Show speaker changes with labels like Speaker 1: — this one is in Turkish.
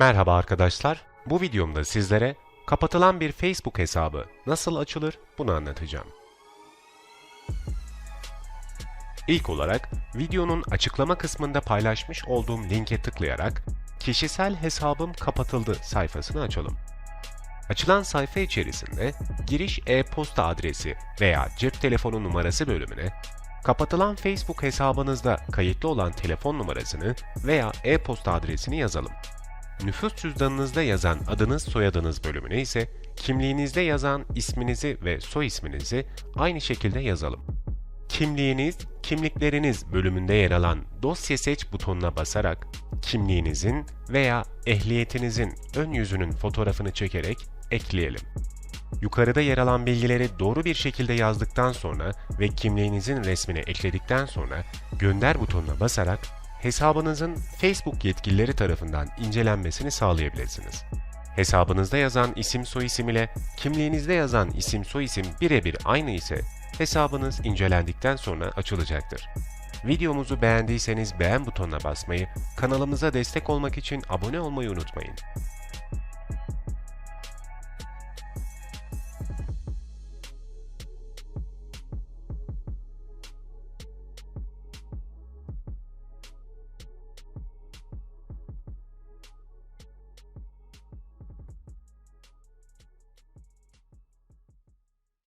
Speaker 1: Merhaba arkadaşlar. Bu videomda sizlere kapatılan bir Facebook hesabı nasıl açılır bunu anlatacağım. İlk olarak videonun açıklama kısmında paylaşmış olduğum linke tıklayarak kişisel hesabım kapatıldı sayfasını açalım. Açılan sayfa içerisinde giriş e-posta adresi veya cep telefonu numarası bölümüne kapatılan Facebook hesabınızda kayıtlı olan telefon numarasını veya e-posta adresini yazalım. Nüfus cüzdanınızda yazan adınız soyadınız bölümüne ise kimliğinizde yazan isminizi ve soy isminizi aynı şekilde yazalım. Kimliğiniz, kimlikleriniz bölümünde yer alan dosya seç butonuna basarak kimliğinizin veya ehliyetinizin ön yüzünün fotoğrafını çekerek ekleyelim. Yukarıda yer alan bilgileri doğru bir şekilde yazdıktan sonra ve kimliğinizin resmini ekledikten sonra gönder butonuna basarak hesabınızın Facebook yetkilileri tarafından incelenmesini sağlayabilirsiniz. Hesabınızda yazan isim soyisim ile kimliğinizde yazan isim soyisim birebir aynı ise hesabınız incelendikten sonra açılacaktır. Videomuzu beğendiyseniz beğen butonuna basmayı, kanalımıza destek olmak için abone olmayı unutmayın.